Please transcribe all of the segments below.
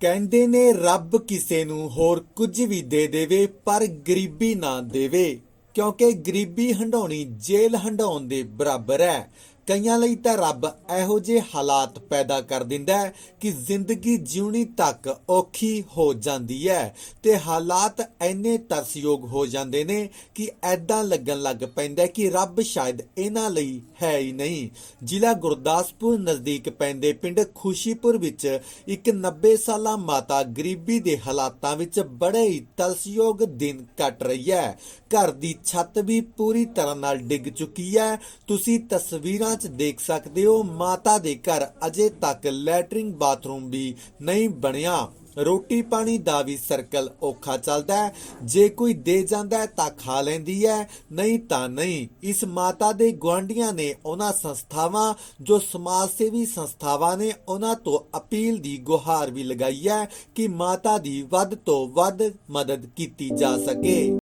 ਕਹਿੰਦੇ ਨੇ ਰੱਬ ਕਿਸੇ ਨੂੰ ਹੋਰ ਕੁਝ ਵੀ ਦੇ ਦੇਵੇ, ਪਰ ਗਰੀਬੀ ਨਾ ਦੇਵੇ, ਕਿਉਂਕਿ ਗਰੀਬੀ ਹੰਡਾਉਣੀ ਜੇਲ੍ਹ ਹੰਡਾਉਣ ਦੇ ਬਰਾਬਰ ਹੈ। ਕਈਆਂ ਲਈ ਤਾਂ ਰੱਬ ਇਹੋ ਜਿਹੇ ਹਾਲਾਤ ਪੈਦਾ ਕਰ ਦਿੰਦਾ ਹੈ ਕਿ ਜ਼ਿੰਦਗੀ ਜਿਉਣੀ ਤੱਕ ਔਖੀ ਹੋ ਜਾਂਦੀ ਹੈ ਤੇ ਹਾਲਾਤ ਐਨੇ ਤਰਸਯੋਗ ਹੋ ਜਾਂਦੇ ਨੇ ਕਿ ਐਦਾਂ ਲੱਗਣ ਲੱਗ ਪੈਂਦਾ ਕਿ ਰੱਬ ਸ਼ਾਇਦ ਇਹਨਾਂ ਲਈ ਹੈ ਹੀ ਨਹੀਂ। ਜ਼ਿਲ੍ਹਾ ਗੁਰਦਾਸਪੁਰ ਨਜ਼ਦੀਕ ਪੈਂਦੇ ਪਿੰਡ ਖੁਸ਼ੀਪੁਰ ਵਿੱਚ ਇੱਕ 90 ਸਾਲਾ ਮਾਤਾ ਗਰੀਬੀ ਦੇ ਹਾਲਾਤਾਂ ਵਿੱਚ ਬੜੇ ਹੀ ਤਰਸਯੋਗ ਦਿਨ ਕੱਟ ਰਹੀ ਹੈ। ਘਰ ਦੀ ਛੱਤ ਵੀ ਪੂਰੀ ਤਰ੍ਹਾਂ ਨਾਲ ਡਿੱਗ ਚੁੱਕੀ ਹੈ। ਤੁਸੀਂ ਤਸਵੀਰਾਂ 'ਚ ਦੇਖ ਸਕਦੇ ਹੋ, ਮਾਤਾ ਦੇ ਘਰ ਅਜੇ ਤੱਕ ਲੈਟਰਿੰਗ ਬਾਥਰੂਮ ਵੀ ਨਹੀਂ ਬਣਿਆ। ਰੋਟੀ ਪਾਣੀ ਦਾ ਵੀ ਸਰਕਲ ਔਖਾ ਚੱਲਦਾ ਹੈ। ਜੇ ਕੋਈ ਦੇ ਜਾਂਦਾ ਤਾਂ ਖਾ ਲੈਂਦੀ ਹੈ, ਨਹੀਂ ਤਾਂ ਨਹੀਂ। ਇਸ ਮਾਤਾ ਦੇ ਗੁਆਂਢੀਆਂ ਨੇ ਉਹਨਾਂ ਸੰਸਥਾਵਾਂ, ਜੋ ਸਮਾਜ ਸੇਵੀ ਸੰਸਥਾਵਾਂ ਨੇ, ਉਹਨਾਂ ਤੋਂ ਅਪੀਲ ਦੀ ਗੁਹਾਰ ਵੀ ਲਗਾਈ ਹੈ ਕਿ ਮਾਤਾ ਦੀ ਵੱਧ ਤੋਂ ਵੱਧ ਮਦਦ ਕੀਤੀ ਜਾ ਸਕੇ।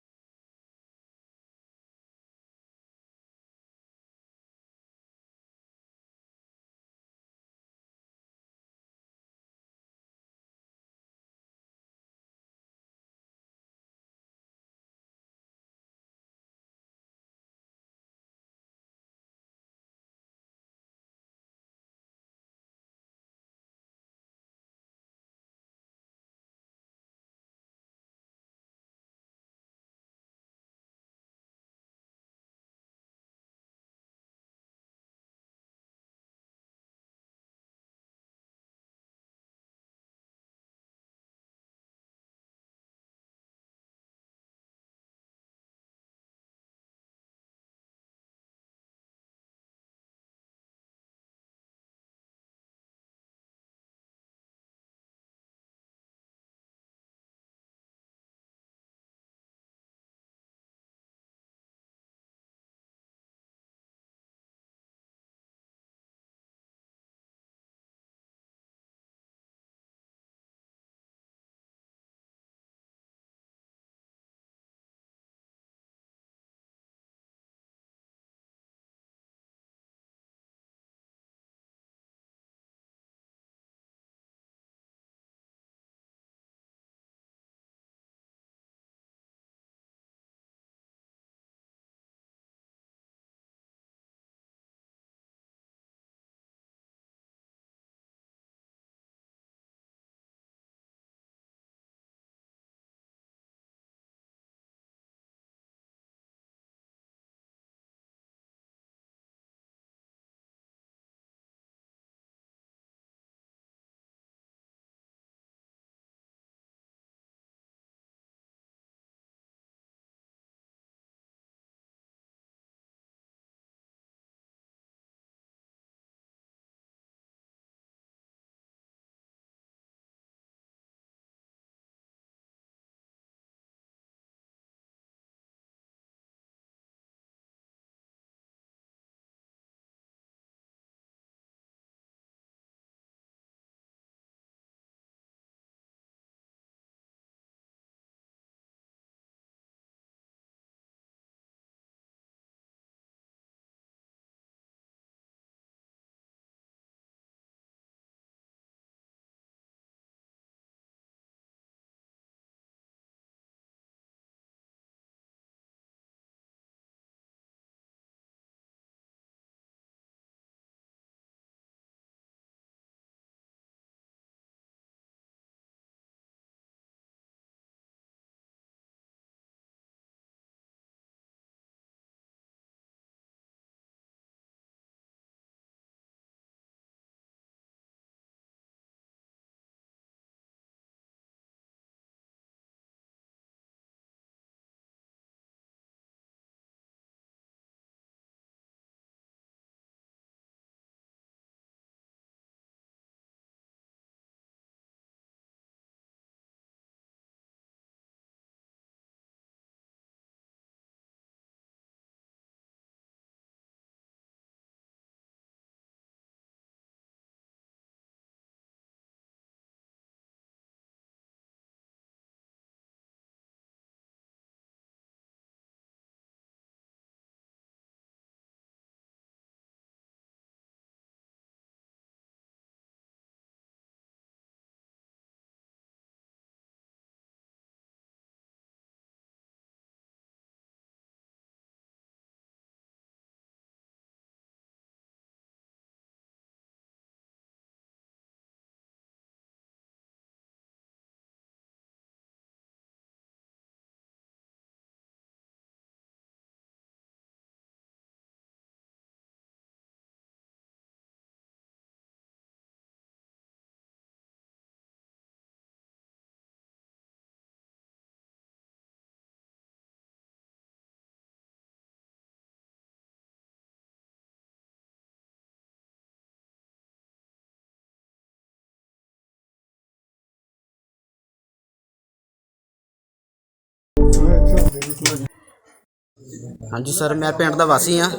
ਹਾਂਜੀ ਸਰ, ਮੈਂ ਪਿੰਡ ਦਾ ਵਾਸੀ ਹਾਂ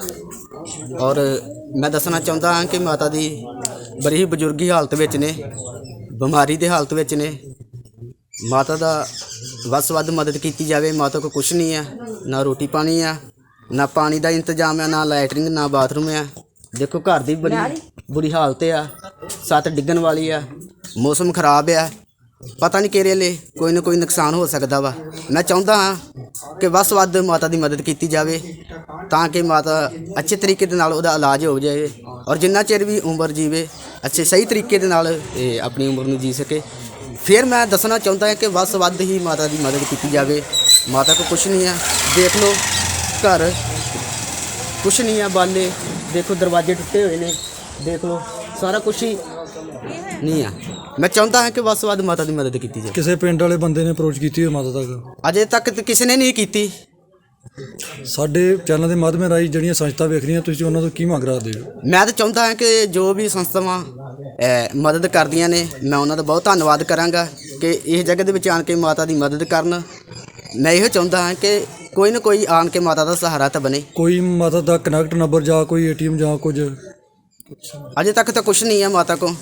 ਔਰ ਮੈਂ ਦੱਸਣਾ ਚਾਹੁੰਦਾ ਹਾਂ ਕਿ ਮਾਤਾ ਦੀ ਬੜੀ ਹੀ ਬਜ਼ੁਰਗੀ ਹਾਲਤ ਵਿੱਚ ਨੇ, ਬਿਮਾਰੀ ਦੇ ਹਾਲਤ ਵਿੱਚ ਨੇ। ਮਾਤਾ ਦਾ ਵੱਧ ਤੋਂ ਵੱਧ ਮਦਦ ਕੀਤੀ ਜਾਵੇ, ਮਾਤਾ ਕੋ ਕੁਛ ਨਹੀਂ ਆ ਨਾ ਰੋਟੀ ਪਾਣੀ ਆ ਨਾ ਪਾਣੀ ਦਾ ਇੰਤਜ਼ਾਮ ਆ ਨਾ ਲੈਟਰਿੰਗ, ਨਾ ਬਾਥਰੂਮ ਆ ਦੇਖੋ, ਘਰ ਦੀ ਬੜੀ ਬੁਰੀ ਹਾਲਤ ਆ, ਸੱਤ ਡਿੱਗਣ ਵਾਲੀ ਆ, ਮੌਸਮ ਖਰਾਬ ਆ। ਪਤਾ ਨਹੀਂ ਕਿਹੜੇ ਵੇਲੇ ਕੋਈ ਨਾ ਕੋਈ ਨੁਕਸਾਨ ਹੋ ਸਕਦਾ ਵਾ। ਮੈਂ ਚਾਹੁੰਦਾ ਹਾਂ ਕਿ ਵੱਧ ਵੱਧ ਮਾਤਾ ਦੀ ਮਦਦ ਕੀਤੀ ਜਾਵੇ, ਤਾਂ ਕਿ ਮਾਤਾ ਅੱਛੇ ਤਰੀਕੇ ਦੇ ਨਾਲ ਉਹਦਾ ਇਲਾਜ ਹੋ ਜਾਵੇ ਔਰ ਜਿੰਨਾ ਚਿਰ ਵੀ ਉਮਰ ਜੀਵੇ, ਅੱਛੇ ਸਹੀ ਤਰੀਕੇ ਦੇ ਨਾਲ ਇਹ ਆਪਣੀ ਉਮਰ ਨੂੰ ਜੀ ਸਕੇ। ਫਿਰ ਮੈਂ ਦੱਸਣਾ ਚਾਹੁੰਦਾ ਹਾਂ ਕਿ ਵੱਧ ਵੱਧ ਹੀ ਮਾਤਾ ਦੀ ਮਦਦ ਕੀਤੀ ਜਾਵੇ। ਮਾਤਾ ਕੋ ਕੁਛ ਨਹੀਂ ਹੈ। ਦੇਖ ਲਓ ਘਰ, ਕੁਛ ਨਹੀਂ ਆ ਬਾਲੇ। ਦੇਖੋ ਦਰਵਾਜ਼ੇ ਟੁੱਟੇ ਹੋਏ ਨੇ। ਦੇਖ ਲਓ, ਸਾਰਾ ਕੁਛ ਹੀ ਨਹੀਂ ਆ ਮੈਂ ਚਾਹੁੰਦਾ ਹਾਂ ਕਿ ਵੱਧ ਤੋਂ ਵੱਧ ਮਾਤਾ ਦੀ ਮਦਦ ਕੀਤੀ ਜਾਵੇ। ਕਿਸੇ ਪਿੰਡ ਵਾਲੇ ਬੰਦੇ ਨੇ ਅਪਰੋਚ ਕੀਤੀ ਹੋਈ ਮਾਤਾ ਤੱਕ? ਅਜੇ ਤੱਕ ਤਾਂ ਕਿਸੇ ਨੇ ਨਹੀਂ ਕੀਤੀ। ਸਾਡੇ ਚੈਨਲ ਦੇ ਮਾਧਿਅਮ ਰਾਹੀਂ ਜਿਹੜੀਆਂ ਸੰਸਥਾ ਵੇਖ ਰਹੀਆਂ ਤੁਸੀਂ ਉਹਨਾਂ ਤੋਂ ਕੀ ਮੰਗ ਰੱਖਦੇ ਹੋ? ਮੈਂ ਤਾਂ ਚਾਹੁੰਦਾ ਹਾਂ ਕਿ ਜੋ ਵੀ ਸੰਸਥਾਵਾਂ ਅਹ, ਮਦਦ ਕਰਦੀਆਂ ਨੇ ਮੈਂ ਉਹਨਾਂ ਦਾ ਬਹੁਤ ਧੰਨਵਾਦ ਕਰਾਂਗਾ ਕਿ ਇਸ ਜਗ੍ਹਾ ਦੇ ਵਿੱਚ ਆਣ ਕੇ ਮਾਤਾ ਦੀ ਮਦਦ ਕਰਨ। ਮੈਂ ਇਹੋ ਚਾਹੁੰਦਾ ਹਾਂ ਕਿ ਕੋਈ ਨਾ ਕੋਈ ਆਣ ਕੇ ਮਾਤਾ ਦਾ ਸਹਾਰਾ ਤਾਂ ਬਣੇ। ਕੋਈ ਮਾਤਾ ਦਾ ਕਨੈਕਟ ਨੰਬਰ ਜਾਂ ਕੋਈ ਏਟੀਐਮ ਜਾਂ ਕੁਝ? ਅਜੇ ਤੱਕ ਤਾਂ ਕੁਝ ਨਹੀਂ ਹੈ ਮਾਤਾ ਕੋ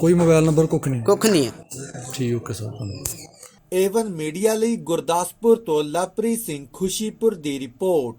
ਕੋਈ ਮੋਬਾਈਲ ਨੰਬਰ ਕੁੱਖ ਨਹੀਂ। ਕੁੱਖ ਨਹੀਂ ਹੈ। ਠੀਕ ਓਕੇ ਸਰ ਧੰਨਵਾਦ। ਏਵਨ ਮੀਡੀਆ ਲਈ ਗੁਰਦਾਸਪੁਰ ਤੋਂ ਲਵਪ੍ਰੀਤ ਸਿੰਘ ਖੁਸ਼ੀਪੁਰ ਦੀ ਰਿਪੋਰਟ।